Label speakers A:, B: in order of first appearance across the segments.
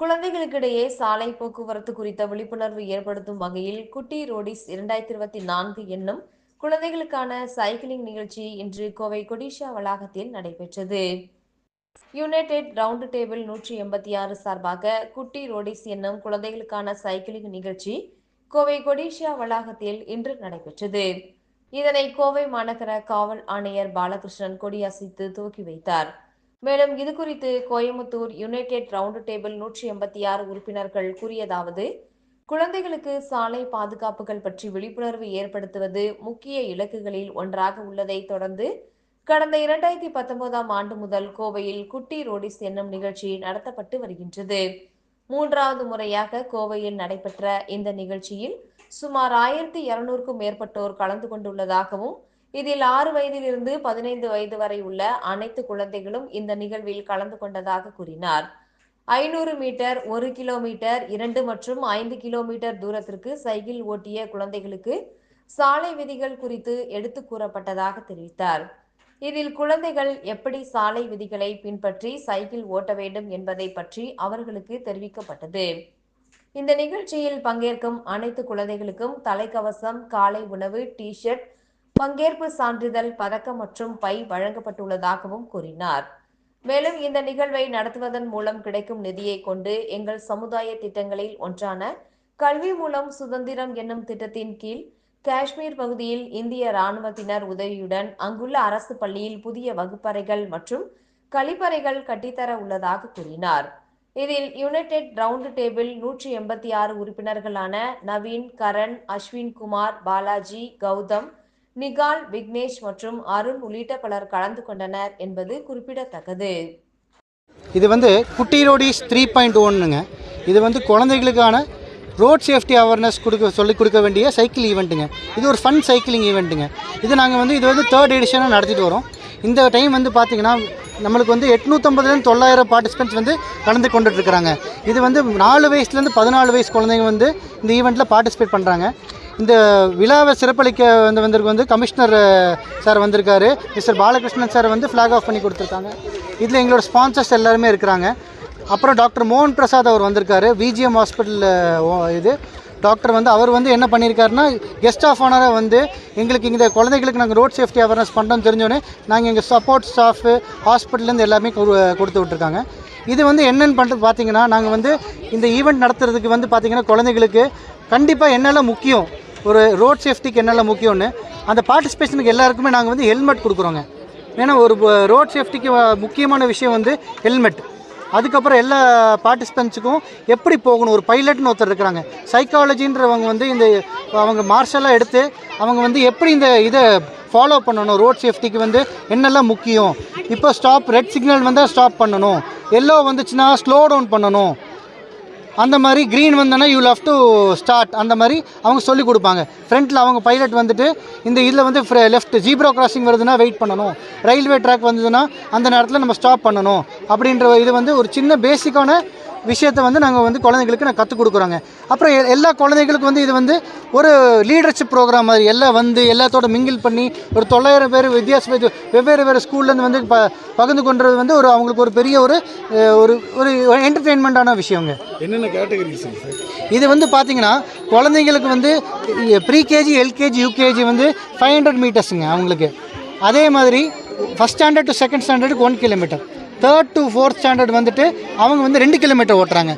A: குழந்தைகளுக்கிடையே சாலை போக்குவரத்து குறித்த விழிப்புணர்வு ஏற்படுத்தும் வகையில் குட்டி ரோடிஸ் இரண்டாயிரத்தி இருபத்தி நான்கு என்னும் குழந்தைகளுக்கான சைக்கிளிங் நிகழ்ச்சி இன்று கோவை கொடிஷா வளாகத்தில் நடைபெற்றது. யுனைடெட் ரவுண்ட் டேபிள் நூற்றி எண்பத்தி ஆறு சார்பாக குட்டி ரோடிஸ் என்னும் குழந்தைகளுக்கான சைக்கிளிங் நிகழ்ச்சி கோவை கொடிஷா வளாகத்தில் இன்று நடைபெற்றது. இதனை கோவை மாநகர காவல் ஆணையர் பாலகிருஷ்ணன் கொடியசைத்து துவக்கி வைத்தார். மேலும் இது குறித்து கோயமுத்தூர் யுனைடெட் ரவுண்ட் டேபிள் நூற்றி எண்பத்தி ஆறு உறுப்பினர்கள் கூறியதாவது குழந்தைகளுக்கு சாலை பாதுகாப்புகள் பற்றி விழிப்புணர்வு ஏற்படுத்துவது முக்கிய இலக்குகளில் ஒன்றாக உள்ளதை தொடர்ந்து கடந்த இரண்டாயிரத்தி பத்தொன்பதாம் ஆண்டு முதல் கோவையில் குட்டி ரோடிஸ் என்னும் நிகழ்ச்சி நடத்தப்பட்டு வருகின்றது. மூன்றாவது முறையாக கோவையில் நடைபெற்ற இந்த நிகழ்ச்சியில் சுமார் ஆயிரத்தி இருநூறுக்கும் மேற்பட்டோர் கலந்து கொண்டுள்ளதாகவும் இதில் ஆறு வயதிலிருந்து பதினைந்து வயது வரை உள்ள அனைத்து குழந்தைகளும் இந்த நிகழ்வில் கலந்து கொண்டதாக கூறினார். ஐநூறு மீட்டர் ஒரு கிலோமீட்டர் இரண்டு மற்றும் ஐந்து கிலோமீட்டர் தூரத்திற்கு சைக்கிள் ஓட்டிய குழந்தைகளுக்கு சாலை விதிகள் குறித்து எடுத்து கூறப்பட்டதாக தெரிவித்தார். இதில் குழந்தைகள் எப்படி சாலை விதிகளை பின்பற்றி சைக்கிள் ஓட்ட வேண்டும் என்பதை பற்றி அவர்களுக்கு தெரிவிக்கப்பட்டது. இந்த நிகழ்ச்சியில் பங்கேற்கும் அனைத்து குழந்தைகளுக்கும் தலைக்கவசம் காலை உணவு டி ஷர்ட் பங்கேற்பு சான்றிதழ் பதக்கம் மற்றும் பை வழங்கப்பட்டுள்ளதாகவும் கூறினார். மேலும் இந்த நிகழ்வை நடத்துவதன் மூலம் கிடைக்கும் நிதியை கொண்டு எங்கள் சமுதாய திட்டங்களில் ஒன்றான கல்வி மூலம் சுதந்திரம் என்னும் திட்டத்தின் கீழ் காஷ்மீர் பகுதியில் இந்திய ராணுவத்தினர் உதவியுடன் அங்குள்ள அரசு பள்ளியில் புதிய வகுப்பறைகள் மற்றும் கழிப்பறைகள் கட்டித்தர உள்ளதாக கூறினார். இதில் யுனைடெட் ரவுண்ட் டேபிள் நூற்றி எண்பத்தி ஆறு உறுப்பினர்களான நவீன் கரண் அஸ்வின் குமார் பாலாஜி கௌதம் நிகால் விக்னேஷ் மற்றும் அருண் உள்ளிட்ட பலர் கலந்து கொண்டனர் என்பது குறிப்பிடத்தக்கது.
B: இது வந்து குட்டி ரோடிஸ் த்ரீ பாயிண்ட் ஒன்னுங்க. இது வந்து குழந்தைகளுக்கான ரோட் சேஃப்டி அவேர்னஸ் கொடுக்க சொல்லிக் கொடுக்க வேண்டிய சைக்கிள் ஈவெண்ட்டுங்க இது ஒரு ஃபன் சைக்கிளிங் ஈவெண்ட்டுங்க இது நாங்கள் வந்து இது வந்து தேர்ட் எடிஷனாக நடத்திட்டு வரோம். இந்த டைம் வந்து பார்த்திங்கன்னா நம்மளுக்கு வந்து எட்நூற்றம்பதுலேருந்து தொள்ளாயிரம் பார்ட்டிசிபெண்ட்ஸ் வந்து கலந்து கொண்டுட்ருக்குறாங்க இது வந்து நாலு வயசுலேருந்து பதினாலு வயசு குழந்தைங்க வந்து இந்த ஈவெண்ட்டில் பார்ட்டிசிபேட் பண்ணுறாங்க இந்த விழாவை சிறப்பளிக்க வந்து வந்திருக்கு வந்து கமிஷனர் சார் வந்திருக்காரு. மிஸ்டர் பாலகிருஷ்ணன் சார் வந்து ஃப்ளாக் ஆஃப் பண்ணி கொடுத்துருக்காங்க. இதில் எங்களோட ஸ்பான்சர்ஸ் எல்லாருமே இருக்கிறாங்க. அப்புறம் டாக்டர் மோகன் பிரசாத் அவர் வந்திருக்காரு. விஜிஎம் ஹாஸ்பிட்டலில் இது. டாக்டர் வந்து அவர் வந்து என்ன பண்ணியிருக்காருன்னா கெஸ்ட் ஆஃப் ஆனராக வந்து எங்களுக்கு இந்த குழந்தைகளுக்கு நாங்கள் ரோட் சேஃப்டி அவேர்னஸ் பண்ணுறோம் தெரிஞ்சோடனே நாங்கள் எங்கள் சப்போர்ட் ஸ்டாஃபு ஹாஸ்பிட்டல்லேருந்து எல்லாமே கொடு- கொடுத்து விட்ருக்காங்க இது வந்து என்னென்னு பண்ணுறது பார்த்தீங்கன்னா நாங்கள் வந்து இந்த ஈவெண்ட் நடத்துறதுக்கு வந்து பார்த்திங்கன்னா குழந்தைகளுக்கு கண்டிப்பாக என்னெல்லாம் முக்கியம்? ஒரு ரோட் சேஃப்டிக்கு என்னெல்லாம் முக்கியம்னு? அந்த பார்ட்டிசிபேஷனுக்கு எல்லாருக்குமே நாங்கள் வந்து ஹெல்மெட் கொடுக்குறோங்க. ஏன்னா ஒரு ரோட் சேஃப்டிக்கு முக்கியமான விஷயம் வந்து ஹெல்மெட் அதுக்கப்புறம் எல்லா பார்ட்டிசிபெண்ட்ஸுக்கும் எப்படி போகணும்? ஒரு பைலட்னு ஒருத்தர் இருக்கிறாங்க. சைக்காலஜின்றவங்க வந்து இந்த அவங்க மார்ஷலாக எடுத்து அவங்க வந்து எப்படி இந்த இதை ஃபாலோ பண்ணணும்? ரோட் சேஃப்டிக்கு வந்து என்னெல்லாம் முக்கியம்? இப்போ ஸ்டாப் ரெட் சிக்னல் வந்தால் ஸ்டாப் பண்ணணும். எல்லோ வந்துச்சுன்னா ஸ்லோ டவுன் பண்ணணும். அந்த மாதிரி க்ரீன் வந்தோன்னா யூ லவ் டு ஸ்டார்ட் அந்த மாதிரி அவங்க சொல்லிக் கொடுப்பாங்க. ஃப்ரண்ட்டில் அவங்க பைலட் வந்துட்டு இந்த இதில் வந்து லெஃப்ட் ஜீப்ரோ கிராசிங் வருதுன்னா வெயிட் பண்ணணும். ரயில்வே ட்ராக் வந்ததுன்னா அந்த நேரத்தில் நம்ம ஸ்டாப் பண்ணணும். அப்படின்ற இது வந்து ஒரு சின்ன பேசிக்கான விஷயத்தை வந்து நாங்கள் வந்து குழந்தைங்களுக்கு நான் கற்றுக் கொடுக்குறோங்க. அப்புறம் எ- எல்லா குழந்தைகளுக்கும் வந்து இது வந்து ஒரு லீடர்ஷிப் ப்ரோக்ராம் மாதிரி எல்லாம் வந்து எல்லாத்தோட மிங்கிள் பண்ணி ஒரு தொள்ளாயிரம் பேர் வித்தியாச வித- வெவ்வேறு வேறு ஸ்கூல்லேருந்து வந்து ப பகிர்ந்து கொண்டது வந்து ஒரு அவங்களுக்கு ஒரு பெரிய ஒரு ஒரு ஒரு என்டர்டெயின்மெண்ட்டான விஷயங்க.
C: என்னென்ன கேட்டகரிஸ்
B: இது வந்து பார்த்தீங்கன்னா குழந்தைங்களுக்கு வந்து ப்ரீகேஜி எல்கேஜி யூகேஜி வந்து ஃபைவ் ஹண்ட்ரட் மீட்டர்ஸுங்க அவங்களுக்கு. அதே மாதிரி first standard to second ஸ்டாண்டர்டுக்கு one kilometre third to fourth standard வந்துட்டு அவங்க வந்து ரெண்டு கிலோமீட்டர் ஓட்டுறாங்க.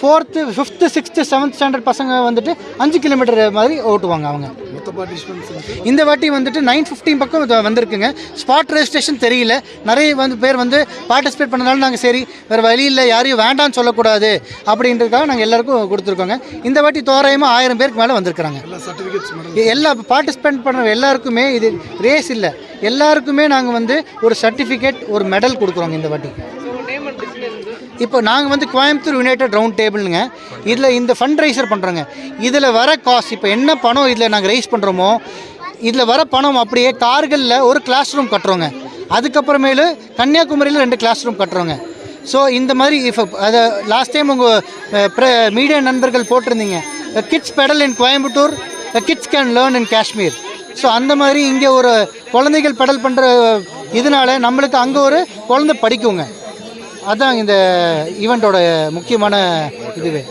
B: Fourth fifth sixth seventh standard பசங்க வந்துட்டு அஞ்சு கிலோமீட்டர் மாதிரி ஓட்டுவாங்க அவங்க.
C: மொத்த பார்ட்டிசிபென்ட்ஸ்
B: இந்த வாட்டி வந்துட்டு நைன் ஃபிஃப்டின் பக்கம் இது வந்திருக்குங்க. ஸ்பாட் ரெஜிஸ்ட்ரேஷன் தெரியல. நிறைய வந்து பேர் வந்து பார்ட்டிசிபேட் பண்ணனால நாங்கள் சரி வேறு வழி இல்லை யாரையும் வேண்டாம்னு சொல்லக்கூடாது அப்படின்றதுக்காக நாங்கள் எல்லாருக்கும் கொடுத்துருக்கோங்க. இந்த வாட்டி தோராயமாக ஆயிரம் பேருக்கு மேலே வந்திருக்கிறாங்க.
C: எல்லா
B: பார்ட்டிசிபேட் பண்ணுற எல்லாருக்குமே இது ரேஸ் இல்லை. எல்லாருக்குமே நாங்கள் வந்து ஒரு சர்டிஃபிகேட் ஒரு மெடல் கொடுக்குறோங்க இந்த வாட்டி. இப்போ நாங்கள் வந்து கோயம்புத்தூர் யுனைடெட் ரவுண்ட் டேபிளுங்க இதில் இந்த ஃபண்ட் ரைசர் பண்ணுறோங்க இதில் வர காஸ்ட் இப்போ என்ன பணம் இதில் நாங்கள் ரைஸ் பண்ணுறோமோ இதில் வர பணம் அப்படியே கார்களில் ஒரு கிளாஸ் ரூம் கட்டுறோங்க. அதுக்கப்புறமேலு கன்னியாகுமரியில் ரெண்டு கிளாஸ் ரூம் கட்டுறோங்க. ஸோ இந்த மாதிரி இப்போ அதை லாஸ்ட் டைம் உங்கள் மீடியா நண்பர்கள் போட்டிருந்தீங்க. Kids pedal in Coimbatore kids can learn in Kashmir so அந்த மாதிரி இங்கே ஒரு குழந்தைகள் பெடல் பண்ணுற இதனால நம்மளுக்கு அங்கே ஒரு குழந்தை படிக்குங்க. அதுதான் இந்த ஈவெண்ட்டோட முக்கியமான இதுவே.